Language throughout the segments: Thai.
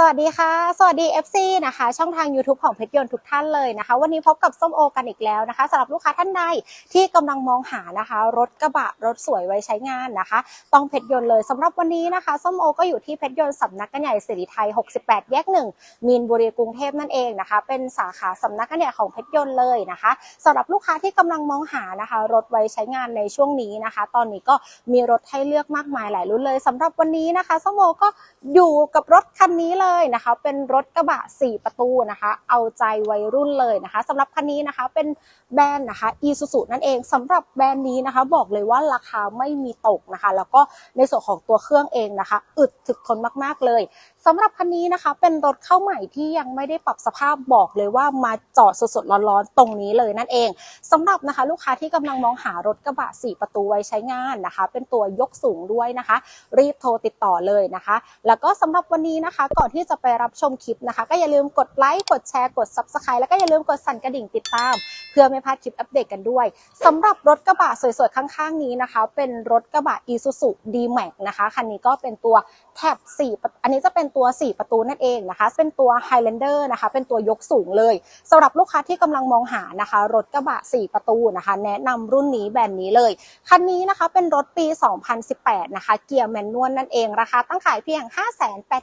สวัสดีค่ะ สวัสดี FC นะคะ ช่องทาง YouTube ของเพชรยนต์ทุกท่านเลยนะคะ วันนี้พบกับส้มโอกันอีกแล้วนะคะสำหรับลูกค้าท่านใดที่กำลังมองหานะคะ รถกระบะรถสวยไว้ใช้งานนะคะ ต้องเพชรยนต์เลยสำหรับวันนี้นะคะส้มโอก็อยู่ที่เพชรยนต์สำนักงานใหญ่สิริไทย 68 แยก1มีนบุรีกรุงเทพนั่นเองนะคะ เป็นสาขาสำนักงานใหญ่ของเพชรยนต์เลยนะคะสำหรับลูกค้าที่กำลังมองหานะคะ รถไว้ใช้งานในช่วงนี้นะคะ ตอนนี้ก็มีรถให้เลือกมากมายหลายรุ่นเลยสำหรับวันนี้นะคะส้มโอก็อยู่กับรถคันนี้เลยนะคะ เป็นรถกระบะ 4 ประตูนะคะ เอาใจวัยรุ่นเลยนะคะสำหรับคันนี้นะคะเป็นแบรนด์นะคะ Isuzu นั่นเองสำหรับแบรนด์นี้นะคะบอกเลยว่าราคาไม่มีตกนะคะ แล้วก็ในส่วนของตัวเครื่องเองนะคะ อึดถึกทนมากๆเลยสำหรับคันนี้นะคะ เป็นรถเข้าใหม่ที่ยังไม่ได้ปรับสภาพบอกเลยว่ามาจอดสดๆร้อนๆตรงนี้เลยนั่นเองสำหรับนะคะ ลูกค้าที่กำลังมองหารถกระบะ 4 ประตูไว้ใช้งานนะคะ เป็นตัวยกสูงด้วยนะคะ รีบโทรติดต่อเลยนะคะ แล้วก็สำหรับวันนี้นะคะก่อนที่จะไปรับชมคลิปนะคะ ก็อย่าลืมกดไลค์กดแชร์กด Subscribe แล้วก็อย่าลืมกดสั่นกระดิ่งติดตาม เพื่อไม่พลาดคลิปอัปเดตกันด้วยสำหรับรถกระบะสวยๆข้างๆนี้นะคะ เป็นรถกระบะ Isuzu D-Max นะคะคันนี้ก็เป็นตัวแท็บ4อันนี้จะเป็นตัว 4 ประตูนั่นเองนะคะ เป็นตัว Highlander นะคะ เป็นตัวยกสูงเลยสำหรับลูกค้าที่กำลังมองหานะคะ รถกระบะ 4 ประตูนะคะ แนะนำรุ่นนี้แบรนด์นี้เลย คันนี้นะคะเป็นรถปี 2018 นะคะ เกียร์แมนนวลนั่นเอง ราคาตั้งขายเพียง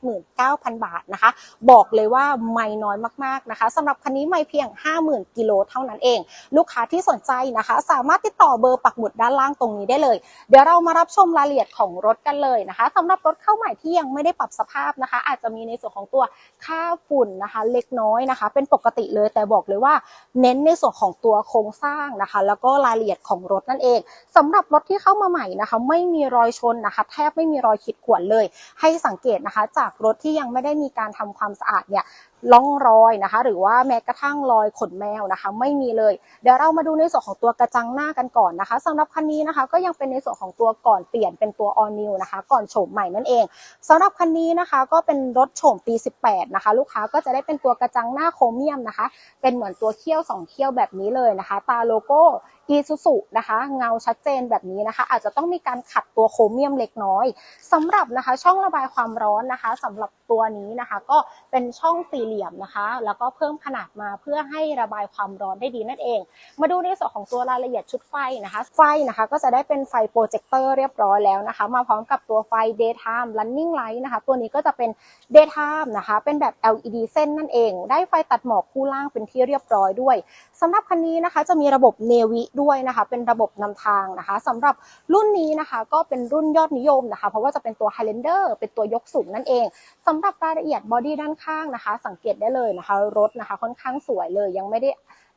589,000 บาทนะคะ บอกเลยว่าไม่น้อยมากๆนะคะสำหรับคันนี้ไม่เพียง 50,000กิโลเท่านั้นเอง ลูกค้าที่สนใจนะคะ สามารถติดต่อเบอร์ปักหมุดด้านล่างตรงนี้ได้เลย เดี๋ยวเรามารับชมรายละเอียดของรถกันเลยนะคะสำหรับรถเข้าใหม่ที่ยังไม่ได้ปรับสภาพนะคะ อาจจะมีในส่วนของตัวค่าฝุ่นนะคะ เล็กน้อยนะคะ เป็นปกติเลยแต่บอกเลยว่า เน้นในส่วนของตัวโครงสร้างนะคะ แล้วก็รายละเอียดของรถนั่นเองสำหรับรถที่เข้ามาใหม่นะคะ ไม่มีรอยชนนะคะ แทบไม่มีรอยขีดข่วนเลย ให้สังเกตนะคะ จากรถที่ยังไม่ได้มีการทำความสะอาดเนี่ย ล่องรอยนะคะ หรือว่าแม้กระทั่งรอยขนแมวนะคะ ไม่มีเลย เดี๋ยวเรามาดูในส่วนของตัวกระจังหน้ากันก่อนนะคะสำหรับคันนี้นะคะ ก็ยังเป็นในส่วนของตัวก่อนเปลี่ยนเป็นตัว all new นะคะ ก่อนโฉมใหม่นั่นเองสำหรับคันนี้นะคะ ก็เป็นรถโฉมปี 18 นะคะ ลูกค้าก็จะได้เป็นตัวกระจังหน้าโครเมียมนะคะ เป็นเหมือนตัวเขี้ยวสองเขี้ยวแบบนี้เลยนะคะ ตาโลโก้อีซูซุนะคะเงาชัดเจนแบบนี้นะคะ อาจจะต้องมีการขัดตัวโครเมียมเล็กน้อยสำหรับนะคะ ช่องระบายความร้อนนะคะสำหรับตัวนี้นะคะ ก็เป็นช่องสี่เหลี่ยมนะคะ แล้วก็เพิ่มขนาดมาเพื่อให้ระบายความร้อนได้ดีนั่นเอง มาดูในส่วนของตัวรายละเอียดชุดไฟนะคะ ไฟนะคะ ก็จะได้เป็นไฟโปรเจคเตอร์เรียบร้อยแล้วนะคะ มาพร้อมกับตัวไฟ daytime running light นะคะ ตัวนี้ก็จะเป็น daytime นะคะ เป็นแบบ LED เส้นนั่นเอง ได้ไฟตัดหมอกคู่ล่างเป็นที่เรียบร้อยด้วยสำหรับคันนี้นะคะจะมีระบบเนวิด้วยนะคะ เป็นระบบนำทางนะคะสำหรับรุ่นนี้นะคะ ก็เป็นรุ่นยอดนิยมนะคะ เพราะว่าจะเป็นตัว Highlander เป็นตัวยกสูงนั่นเองสำหรับรายละเอียดบอดี้ด้านข้างนะคะสังเกตได้เลยนะคะ รถนะคะค่อนข้างสวยเลย ยังไม่ได้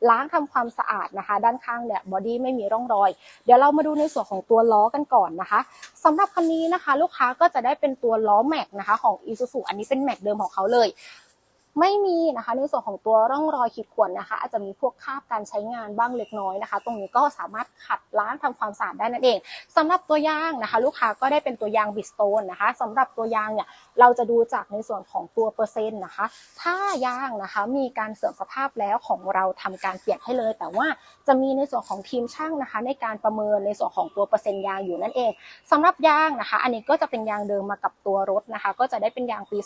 ล้างทำความสะอาดนะคะ ด้านข้างเนี่ยบอดี้ไม่มีร่องรอย เดี๋ยวเรามาดูในส่วนของตัวล้อกันก่อนนะคะสำหรับคันนี้นะคะ ลูกค้าก็จะได้เป็นตัวล้อแม็กนะคะ ของ Isuzu อันนี้เป็นแม็กเดิมของเขาเลย ไม่มีนะคะในส่วนของตัวร่องรอยขีดข่วนนะคะ อาจจะมีพวกคราบการใช้งานบ้างเล็กน้อยนะคะ ตรงนี้ก็สามารถขัดล้างทำความสะอาดได้นั่นเองสำหรับตัวยางนะคะ ลูกค้าก็ได้เป็นตัวยางบิสโตนนะคะสำหรับตัวยางเนี่ยเราจะดูจากในส่วนของตัวเปอร์เซ็นต์นะคะ ถ้ายางนะคะมีการเสื่อมสภาพแล้วของเราทำการเปลี่ยนให้เลย แต่ว่าจะมีในส่วนของทีมช่างนะคะ ในการประเมินในส่วนของตัวเปอร์เซ็นต์ยางอยู่นั่นเองสำหรับยางนะคะ อันนี้ก็จะเป็นยางเดิมมากับตัวรถนะคะ ก็จะได้เป็นยางปี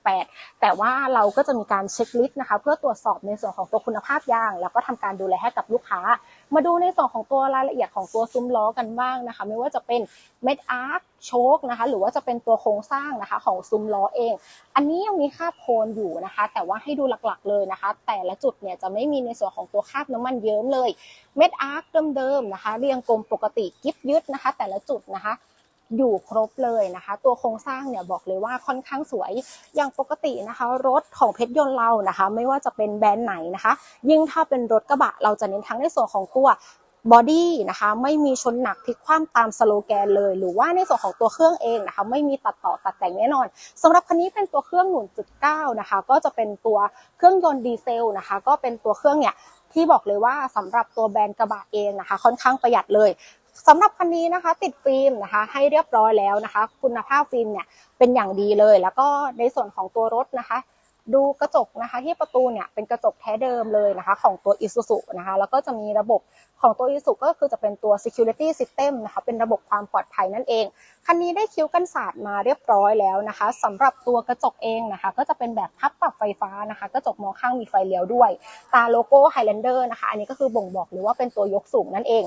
2018 แต่ว่าเราก็จะมีการเช็คลิสต์นะคะเพื่อตรวจสอบในส่วนของตัวคุณภาพยาง แล้วก็ทำการดูแลให้กับลูกค้า มาดูในส่วนของตัวรายละเอียดของตัวซุ้มล้อกันบ้างนะคะ ไม่ว่าจะเป็นเม็ดอาร์คโชคนะคะ หรือว่าจะเป็นตัวโครงสร้างนะคะของซุ้มล้อเอง อันนี้ยังมีคราบโคลนอยู่นะคะ แต่ว่าให้ดูหลักๆเลยนะคะ แต่ละจุดเนี่ยจะไม่มีในส่วนของตัวคราบน้ำมันเยิ้มเลย เม็ดอาร์คเดิมๆนะคะ เรียงกลมปกติกิฟยึดนะคะ แต่ละจุดนะคะ อยู่ครบเลยนะคะ ตัวโครงสร้างเนี่ยบอกเลยว่าค่อนข้างสวย อย่างปกตินะคะ รถของเพชรยนต์เรานะคะ ไม่ว่าจะเป็นแบรนด์ไหนนะคะ ยิ่งถ้าเป็นรถกระบะ เราจะเน้นทั้งในส่วนของตัวบอดี้นะคะไม่มีชนหนักพลิกคว่ำตามสโลแกนเลย หรือว่าในส่วนของตัวเครื่องเองนะคะไม่มีตัดต่อตัดแต่งแน่นอนสำหรับคันนี้เป็นตัวเครื่อง1.9นะคะก็จะเป็นตัวเครื่องยนต์ดีเซลนะคะ ก็เป็นตัวเครื่องเนี่ยที่บอกเลยว่าสำหรับตัวแบรนด์กระบะเองนะคะ ค่อนข้างประหยัดเลย สำหรับคันนี้นะคะ ติดฟิล์มนะคะ ให้เรียบร้อยแล้วนะคะ คุณภาพฟิล์มเนี่ยเป็นอย่างดีเลย แล้วก็ในส่วนของตัวรถนะคะ ดูกระจกนะคะที่ประตูเนี่ยเป็นกระจกแท้เดิมเลยนะคะ ของตัว Isuzu นะคะแล้วก็จะมีระบบของตัว Isuzu ก็คือจะเป็นตัว security system นะคะเป็นระบบความปลอดภัยนั่นเอง คันนี้ได้คิ้วกันศาสตร์มาเรียบร้อยแล้วนะคะสำหรับตัวกระจกเองนะคะ ก็จะเป็นแบบพับปรับไฟฟ้านะคะ กระจกมองข้างมีไฟเลี้ยวด้วย ตาโลโก้ Highlander นะคะ อันนี้ก็คือบ่งบอกหรือว่าเป็นตัวยกสูงนั่นเอง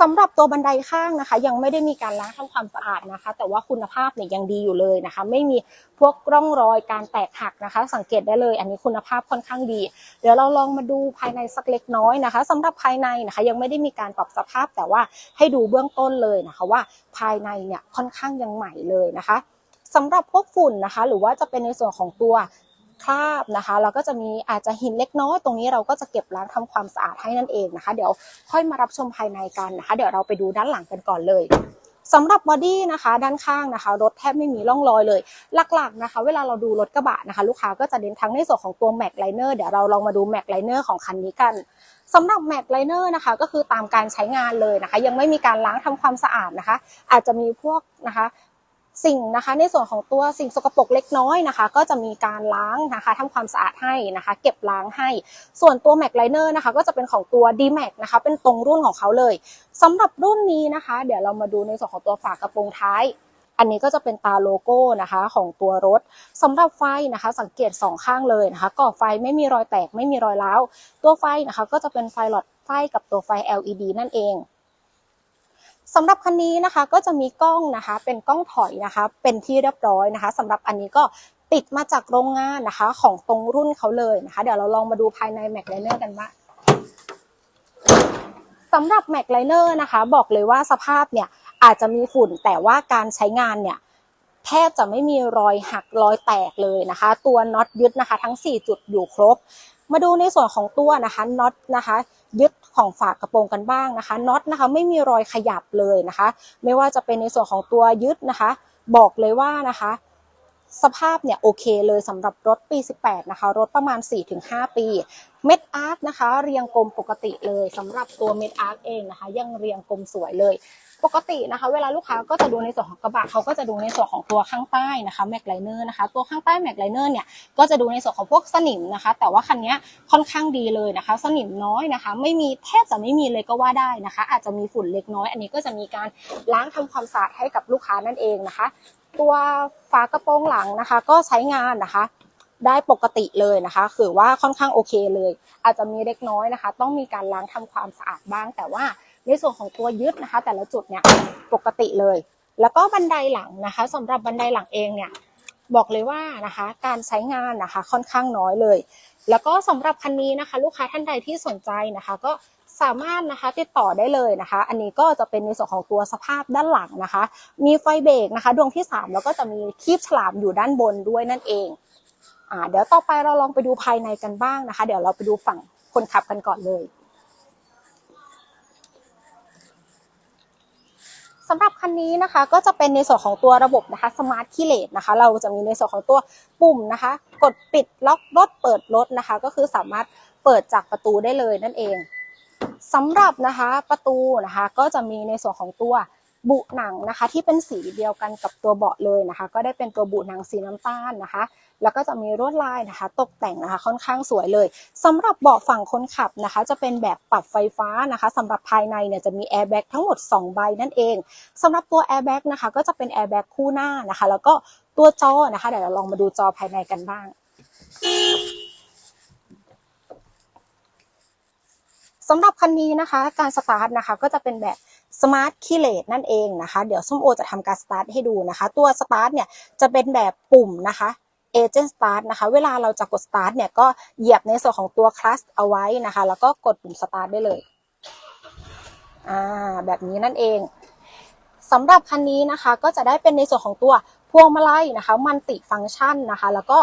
สำหรับตัวบันไดข้างนะคะ ยังไม่ได้มีการล้างทำความสะอาดนะคะ แต่ว่าคุณภาพเนี่ยยังดีอยู่เลยนะคะ ไม่มีพวกร่องรอยการแตกหักนะคะ สังเกตได้เลย อันนี้คุณภาพค่อนข้างดี เดี๋ยวเราลองมาดูภายในสักเล็กน้อยนะคะสำหรับภายในนะคะ ยังไม่ได้มีการปรับสภาพแต่ว่าให้ดูเบื้องต้นเลยนะคะว่าภายในเนี่ยค่อนข้างยังใหม่เลยนะคะสำหรับพวกฝุ่นนะคะ หรือว่าจะเป็นในส่วนของตัวคราบนะคะเราก็จะมีอาจจะหินเล็กน้อยตรงนี้เราก็จะเก็บล้างทำความสะอาดให้นั่นเองนะคะ เดี๋ยวค่อยมารับชมภายในกันนะคะ เดี๋ยวเราไปดูด้านหลังกันก่อนเลย สำหรับบอดี้นะคะด้านข้างนะคะ รถแทบไม่มีร่องรอยเลย หลักๆนะคะ เวลาเราดูรถกระบะนะคะ ลูกค้าก็จะเน้นทั้งในส่วนของตัวแม็กไลเนอร์เดี๋ยวเราลองมาดูแม็กไลเนอร์ของคันนี้กันสำหรับแม็กไลเนอร์นะคะก็คือตามการใช้งานเลยนะคะ ยังไม่มีการล้างทำความสะอาดนะคะ อาจจะมีพวกนะคะ สิ่งนะคะในส่วนของตัวสิ่งสกปรกเล็กน้อยนะคะ ก็จะมีการล้างนะคะทำความสะอาดให้นะคะ เก็บล้างให้ ส่วนตัว Mac Liner นะคะก็จะเป็นของตัว D Max นะคะเป็นตรงรุ่นของเขาเลยสำหรับรุ่นนี้นะคะ เดี๋ยวเรามาดูในส่วนของตัวฝากระโปรงท้ายอันนี้ก็จะเป็นตาโลโก้นะคะของตัวรถสำหรับไฟนะคะ สังเกตสองข้างเลยนะคะก่อไฟไม่มีรอยแตกไม่มีรอยร้าวตัวไฟนะคะ ก็จะเป็นไฟหลอดไฟกับตัวไฟ LED นั่นเอง สำหรับคันนี้นะคะก็จะมีกล้องนะคะ เป็นกล้องถอยนะคะ เป็นที่เรียบร้อยนะคะสำหรับอันนี้ก็ติดมาจากโรงงานนะคะ ของตรงรุ่นเขาเลยนะคะ เดี๋ยวเราลองมาดูภายใน Mac Liner กันบ้าสำหรับ Mac Liner นะคะ บอกเลยว่าสภาพเนี่ยอาจจะมีฝุ่นแต่ว่าการใช้งานเนี่ยแทบจะไม่มีรอยหักรอยแตกเลยนะคะ ตัวน็อตยึดนะคะ ทั้ง 4 จุดอยู่ครบ มาดูในส่วนของตัวนะคะน็อตนะคะ ยึด ของฝากกระโปรงกันบ้างนะคะน็อตนะคะไม่มีรอยขยับเลยนะคะ ไม่ว่าจะเป็นในส่วนของตัวยึดนะคะ บอกเลยว่านะคะสภาพเนี่ยโอเคเลยสำหรับรถปี 18 นะคะ รถประมาณ 4-5 ปี เม็ดอาร์คนะคะ เรียงกลมปกติเลยสำหรับตัวเม็ดอาร์คเองนะคะ ยังเรียงกลมสวยเลย ปกตินะคะ เวลาลูกค้าก็จะดูในส่วนของกระบะเขาก็จะดูในส่วนของตัวข้างใต้นะคะแม็กไลเนอร์นะคะ ตัวข้างใต้แม็กไลเนอร์เนี่ยก็จะดูในส่วนของพวกสนิมนะคะ แต่ว่าคันนี้ค่อนข้างดีเลยนะคะ สนิมน้อยนะคะ ไม่มีแทบจะไม่มีเลยก็ว่าได้นะคะ อาจจะมีฝุ่นเล็กน้อย อันนี้ก็จะมีการล้างทำความสะอาดให้กับลูกค้านั่นเองนะคะ ตัวฝากระโปรงหลังนะคะ ก็ใช้งานนะคะได้ปกติเลยนะคะคือว่าค่อนข้างโอเคเลย อาจจะมีเล็กน้อยนะคะ ต้องมีการล้างทำความสะอาดบ้างแต่ว่า ในส่วนของตัวยึดนะคะ แต่ละจุดเนี่ยปกติเลย แล้วก็บันไดหลังนะคะสำหรับบันไดหลังเองเนี่ยบอกเลยว่านะคะ การใช้งานนะคะค่อนข้างน้อยเลย แล้วก็สำหรับคันนี้นะคะ ลูกค้าท่านใดที่สนใจนะคะ ก็สามารถนะคะติดต่อได้เลยนะคะ อันนี้ก็จะเป็นในส่วนของตัวสภาพด้านหลังนะคะ มีไฟเบรกนะคะ ดวงที่ 3 แล้วก็จะมีคีบฉลามอยู่ด้านบนด้วยนั่นเองอ่าเดี๋ยวต่อไปเราลองไปดูภายในกันบ้างนะคะ เดี๋ยวเราไปดูฝั่งคนขับกันก่อนเลย สำหรับคันนี้นะคะก็จะเป็นในส่วนของตัวระบบนะคะสมาร์ทคีเลตนะคะเราจะมีในส่วนของตัวปุ่มนะคะ กดปิดล็อกรถเปิดรถนะคะ ก็คือสามารถเปิดจากประตูได้เลยนั่นเองสำหรับนะคะประตูนะคะก็จะมีในส่วนของตัว บุหนังนะคะ ที่เป็นสีเดียวกันกับตัวเบาะเลยนะคะ ก็ได้เป็นตัวบุหนังสีน้ำตาลนะคะ แล้วก็จะมีลวดลายนะคะ ตกแต่งนะคะ ค่อนข้างสวยเลยสำหรับเบาะฝั่งคนขับนะคะ จะเป็นแบบปรับไฟฟ้านะคะสำหรับภายในเนี่ยจะมีแอร์แบ็กทั้งหมด 2 ใบนั่นเองสำหรับตัวแอร์แบ็กนะคะ ก็จะเป็นแอร์แบ็กคู่หน้านะคะ แล้วก็ตัวจอนะคะ เดี๋ยวเราลองมาดูจอภายในกันบ้างสำหรับคันนี้นะคะ การสตาร์ทนะคะก็จะเป็นแบบ Smart k e y l e s นั่นเองนะคะ เดี๋ยวส้มโอจะทำการสตาร์ทให้ดูนะคะ ตัวสตาร์ทเนี่ยจะเป็นแบบปุ่มนะคะ Agent Start นะคะ เวลาเราจะกด Start เนี่ยก็เหยียบในส่วนของตัว Clutch เอาไว้นะคะ แล้วก็กดปุ่ม Start ได้เลยอ่าแบบนี้นั่นเองสำหรับคันนี้นะคะก็จะได้เป็นในส่วนของตัวพวงมาลัยนะคะ มันติฟังก์ชันนะคะ แล้วก็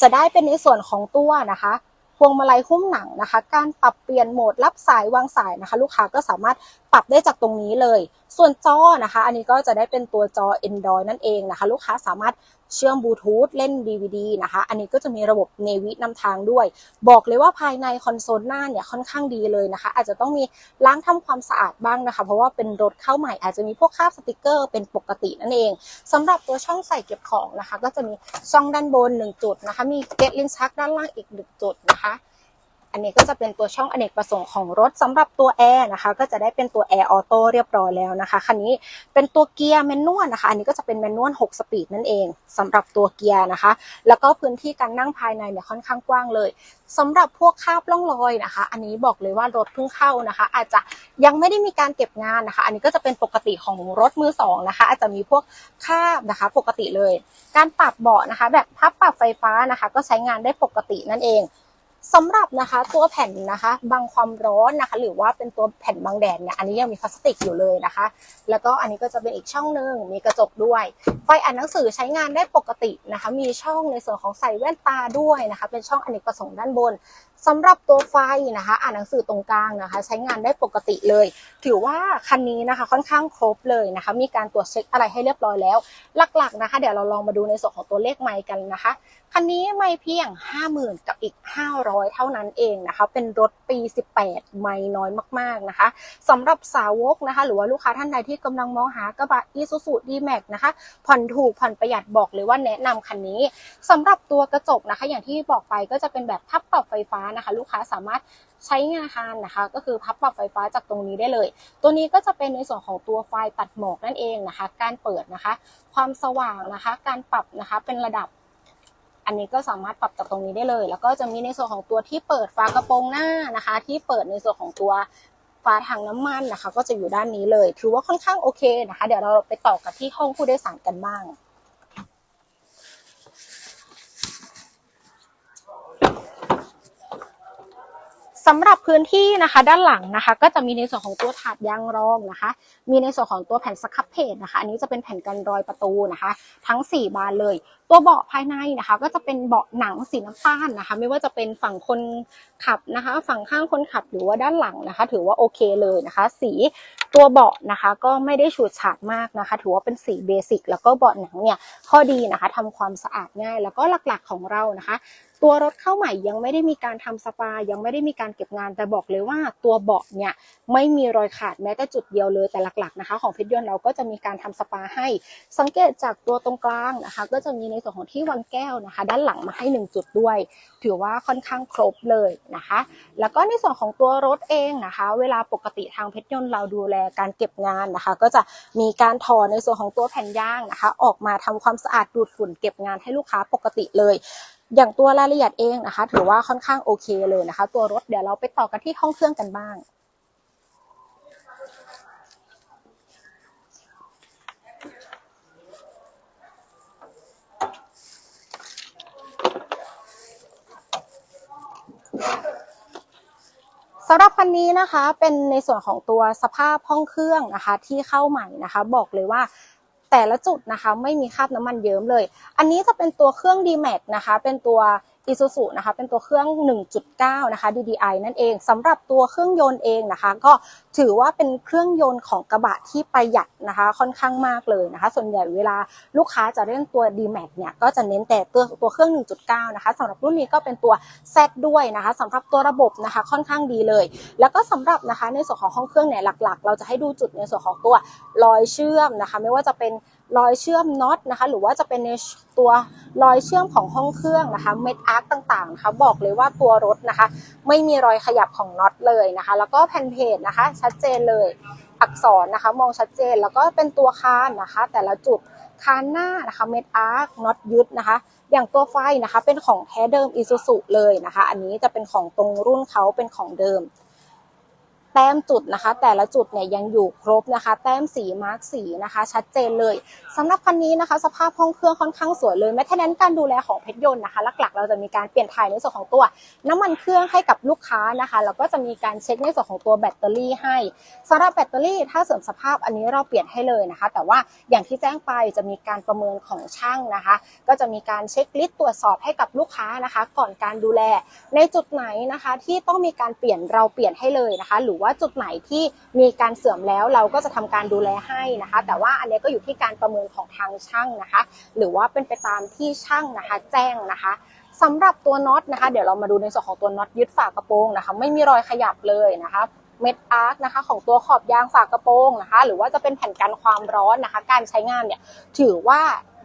จะได้เป็นในส่วนของตัวนะคะ พวงมาลัยหุ้มหนังนะคะ การปรับเปลี่ยนโหมดรับสายวางสายนะคะ ลูกค้าก็สามารถปรับได้จากตรงนี้เลย ส่วนจอนะคะ อันนี้ก็จะได้เป็นตัวจอ Android นั่นเองนะคะ ลูกค้าสามารถ เชื่อมบลูทูธเล่น DVD นะคะ อันนี้ก็จะมีระบบเนวินำทางด้วย บอกเลยว่าภายในคอนโซลหน้าเนี่ยค่อนข้างดีเลยนะคะ อาจจะต้องมีล้างทำความสะอาดบ้างนะคะ เพราะว่าเป็นรถเข้าใหม่อาจจะมีพวกคราบสติกเกอร์เป็นปกตินั่นเองสำหรับตัวช่องใส่เก็บของนะคะ ก็จะมีช่องด้านบน 1 จุดนะคะ มีเกตลิ้นชักด้านล่างอีก 1 จุดนะคะ อันนี้ก็จะเป็นตัวช่องอเนกประสงค์ของรถสำหรับตัวแอร์นะคะ ก็จะได้เป็นตัวแอร์ออโต้เรียบร้อยแล้วนะคะคันนี้เป็นตัวเกียร์แมนนวลนะคะ อันนี้ก็จะเป็นแมนนวล6สปีดนั่นเองสำหรับตัวเกียร์นะคะ แล้วก็พื้นที่การนั่งภายในเนี่ยค่อนข้างกว้างเลยสำหรับพวกคาบล่องรอยนะคะ อันนี้บอกเลยว่ารถเพิ่งเข้านะคะ อาจจะยังไม่ได้มีการเก็บงานนะคะ อันนี้ก็จะเป็นปกติของรถมือสองนะคะ อาจจะมีพวกคาบนะคะ ปกติเลย การปรับเบาะนะคะ แบบพับปรับไฟฟ้านะคะ ก็ใช้งานได้ปกตินั่นเอง สำหรับนะคะตัวแผ่นนะคะบังความร้อนนะคะ หรือว่าเป็นตัวแผ่นบังแดดเนี่ยอันนี้ยังมีพลาสติกอยู่เลยนะคะ แล้วก็อันนี้ก็จะเป็นอีกช่องหนึ่งมีกระจกด้วยไฟอ่านหนังสือใช้งานได้ปกตินะคะ มีช่องในส่วนของใส่แว่นตาด้วยนะคะ เป็นช่องอเนกประสงค์ด้านบน สำหรับตัวไฟนะคะ อ่านหนังสือตรงกลางนะคะ ใช้งานได้ปกติเลย ถือว่าคันนี้นะคะค่อนข้างครบเลยนะคะ มีการตรวจเช็คอะไรให้เรียบร้อยแล้ว หลักๆนะคะ เดี๋ยวเราลองมาดูในส่วนของตัวเลขไมค์กันนะคะคันนี้ไม่เพียง 50,000 กับอีก 500 เท่านั้นเองนะคะ เป็นรถปี 18 ไม่น้อยมากๆนะคะสำหรับสาวกนะคะ หรือว่าลูกค้าท่านใดที่กำลังมองหากระบะ Isuzu D-Max นะคะ ผ่อนถูกผ่อนประหยัดบอกเลยว่าแนะนำคันนี้สำหรับตัวกระจกนะคะ อย่างที่บอกไปก็จะเป็นแบบพับปรับไฟฟ้านะคะ ลูกค้าสามารถใช้งานนะคะ ก็คือพับปรับไฟฟ้าจากตรงนี้ได้เลย ตัวนี้ก็จะเป็นในส่วนของตัวไฟตัดหมอกนั่นเองนะคะ การเปิดนะคะ ความสว่างนะคะ การปรับนะคะเป็นระดับอันนี้ก็สามารถปรับจากตรงนี้ได้เลย แล้วก็จะมีในส่วนของตัวที่เปิดฝากระโปรงหน้านะคะ ที่เปิดในส่วนของตัวฝาถังน้ำมันนะคะ ก็จะอยู่ด้านนี้เลย ถือว่าค่อนข้างโอเคนะคะ เดี๋ยวเราไปต่อกันที่ห้องผู้โดยสารกันบ้าง สำหรับพื้นที่นะคะด้านหลังนะคะ ก็จะมีในส่วนของตัวถาดยางรองนะคะ มีในส่วนของตัวแผ่นสครับเพจนะคะ อันนี้จะเป็นแผ่นกันรอยประตูนะคะ ทั้ง 4 บานเลย ตัวเบาะภายในนะคะ ก็จะเป็นเบาะหนังสีน้ำตาลนะคะ ไม่ว่าจะเป็นฝั่งคนขับนะคะ ฝั่งข้างคนขับหรือว่าด้านหลังนะคะ ถือว่าโอเคเลยนะคะ สีตัวเบาะนะคะก็ไม่ได้ฉูดฉาดมากนะคะ ถือว่าเป็นสีเบสิกแล้วก็เบาะหนังเนี่ยข้อดีนะคะทำความสะอาดง่ายแล้วก็หลักๆของเรานะคะ ตัวรถเข้าใหม่ยังไม่ได้มีการทำสปา ยังไม่ได้มีการเก็บงานแต่บอกเลยว่าตัวเบาะเนี่ยไม่มีรอยขาดแม้แต่จุดเดียวเลยแต่หลักๆนะคะ ของเพชรยนต์เราก็จะมีการทำสปาให้ สังเกตจากตัวตรงกลางนะคะ ก็จะมีในส่วนของที่วางแก้วนะคะ ด้านหลังมาให้ 1 จุดด้วย ถือว่าค่อนข้างครบเลยนะคะ แล้วก็ในส่วนของตัวรถเองนะคะ เวลาปกติทางเพชรยนต์เราดูแลการเก็บงานนะคะ ก็จะมีการถอดในส่วนของตัวแผ่นยางนะคะ ออกมาทำความสะอาดดูดฝุ่นเก็บงานให้ลูกค้าปกติเลย อย่างตัวรายละเอียดเองนะคะ ถือว่าค่อนข้างโอเคเลยนะคะ ตัวรถเดี๋ยวเราไปต่อกันที่ห้องเครื่องกันบ้าง สำหรับคันนี้นะคะเป็นในส่วนของตัวสภาพห้องเครื่องนะคะ ที่เข้าใหม่นะคะ บอกเลยว่า แต่ละจุดนะคะ ไม่มีคราบน้ำมันเยิ้มเลย อันนี้จะเป็นตัวเครื่อง D-Max นะคะ เป็นตัว Isuzu นะคะเป็นตัวเครื่อง 1.9 นะคะ DDI นั่นเองสำหรับตัวเครื่องยนต์เองนะคะ ก็ถือว่าเป็นเครื่องยนต์ของกระบะที่ประหยัดนะคะ ค่อนข้างมากเลยนะคะ ส่วนใหญ่เวลาลูกค้าจะเล่นตัว D-Max เนี่ยก็จะเน้นแต่ตัวตัวเครื่อง 1.9 นะคะสำหรับรุ่นนี้ก็เป็นตัว Z ด้วยนะคะสำหรับตัวระบบนะคะค่อนข้างดีเลย แล้วก็สำหรับนะคะในส่วนของห้องเครื่องเนี่ยหลักๆ เราจะให้ดูจุดในส่วนของตัวรอยเชื่อมนะคะ ไม่ว่าจะเป็น รอยเชื่อมน็อตนะคะหรือว่าจะเป็นในตัวรอยเชื่อมของห้องเครื่องนะคะเม็ดอาร์คต่างๆนะคะบอกเลยว่าตัวรถนะคะ ไม่มีรอยขยับของน็อตเลยนะคะ แล้วก็แผ่นเพจนะคะ ชัดเจนเลยอักษรนะคะ มองชัดเจนแล้วก็เป็นตัวคานนะคะ แต่ละจุดคานหน้านะคะเม็ดอาร์คน็อตยึดนะคะ อย่างตัวไฟนะคะเป็นของแท้เดิม Isuzu เลยนะคะ อันนี้จะเป็นของตรงรุ่นเขาเป็นของเดิม แต้มจุดนะคะ แต่ละจุดเนี่ยยังอยู่ครบนะคะ แต้มสีมาร์กสีนะคะ ชัดเจนเลยสำหรับคันนี้นะคะ สภาพห้องเครื่องค่อนข้างสวยเลยแม้แต่นั้นการดูแลของเพชรยนต์นะคะ หลักๆ เราจะมีการเปลี่ยนถ่ายในส่วนของตัว น้ำมันเครื่องให้กับลูกค้านะคะแล้วก็จะมีการเช็คในส่วนของตัวแบตเตอรี่ให้สำหรับแบตเตอรี่ถ้าเสื่อมสภาพอันนี้เราเปลี่ยนให้เลยนะคะ แต่ว่าอย่างที่แจ้งไปจะมีการประเมินของช่างนะคะ ก็จะมีการเช็คลิสต์ตรวจสอบให้กับลูกค้านะคะ ก่อนการดูแล ในจุดไหนนะคะ ที่ต้องมีการเปลี่ยนเราเปลี่ยนให้เลยนะคะ หรือว่าว่าจุดไหนที่มีการเสื่อมแล้วเราก็จะทำการดูแลให้นะคะ แต่ว่าอันนี้ก็อยู่ที่การประเมินของทางช่างนะคะ หรือว่าเป็นไปตามที่ช่างนะคะ แจ้งนะคะสำหรับตัวน็อตนะคะ เดี๋ยวเรามาดูในส่วนของตัวน็อตยึดฝากระโปรงนะคะ ไม่มีรอยขยับเลยนะคะเม็ดอาร์คนะคะของตัวขอบยางฝากระโปรงนะคะ หรือว่าจะเป็นแผ่นกันความร้อนนะคะ การใช้งานเนี่ยถือว่า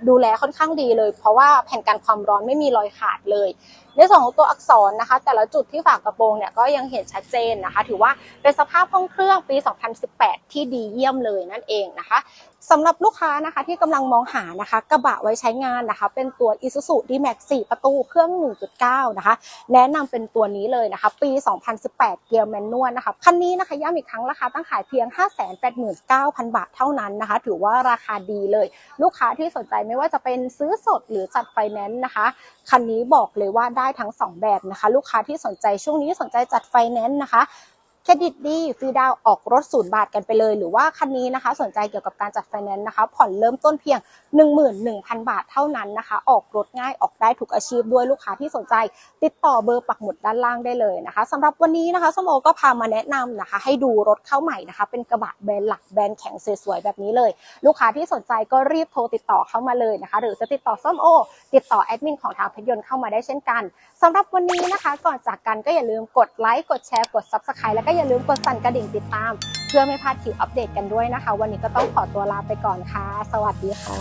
ดูแลค่อนข้างดีเลย เพราะว่าแผ่นกันความร้อนไม่มีรอยขาดเลยในส่วนของตัวอักษรนะคะ แต่ละจุดที่ฝากระโปรงเนี่ยก็ยังเห็นชัดเจนนะคะ ถือว่าเป็นสภาพห้องเครื่องปี 2018 ที่ดีเยี่ยมเลยนั่นเองนะคะสำหรับลูกค้านะคะที่กำลังมองหานะคะ กระบะไว้ใช้งานนะคะ เป็นตัว Isuzu D-Max 4 ประตูเครื่อง 1.9 นะคะ แนะนำเป็นตัวนี้เลยนะคะ ปี 2018 เกียร์แมนนวลนะคะคันนี้นะคะย้ำอีกครั้งราคาตั้งขายเพียง 589,000 บาทเท่านั้นนะคะ ถือว่าราคาดีเลย ลูกค้าที่สนใจไม่ว่าจะเป็นซื้อสดหรือจัดไฟแนนซ์นะคะคันนี้บอกเลยว่าได้ได้ทั้ง 2 แบบนะคะ ลูกค้าที่สนใจช่วงนี้สนใจจัดไฟแนนซ์นะคะ เครดิตดีฟรีดาวออกรถศูนย์บาทกันไปเลย หรือว่าคันนี้นะคะ สนใจเกี่ยวกับการจัดไฟแนนซ์นะคะ ผ่อนเริ่มต้นเพียง 11,000 บาทเท่านั้นนะคะ ออกรถง่ายออกได้ทุกอาชีพด้วยลูกค้าที่สนใจ ติดต่อเบอร์ปักหมุดด้านล่างได้เลยนะคะสำหรับวันนี้นะคะสมโอก็พามาแนะนำนะคะ ให้ดูรถเข้าใหม่นะคะ เป็นกระบะแบรนด์หลักแบรนด์แข็งสวยๆแบบนี้เลย ลูกค้าที่สนใจก็รีบโทรติดต่อเข้ามาเลยนะคะ หรือจะติดต่อส้มโอ ติดต่อแอดมินของทางเพชรยนต์เข้ามาได้เช่นกันสำหรับวันนี้นะคะ ก่อนจากกันก็อย่าลืมกดไลค์กดแชร์กด Subscribe แล้วก็อย่าลืมกดสั่นกระดิ่งติดตาม เพื่อไม่พลาดคลิปอัปเดตกันด้วยนะคะ วันนี้ก็ต้องขอตัวลาไปก่อนค่ะ สวัสดีค่ะ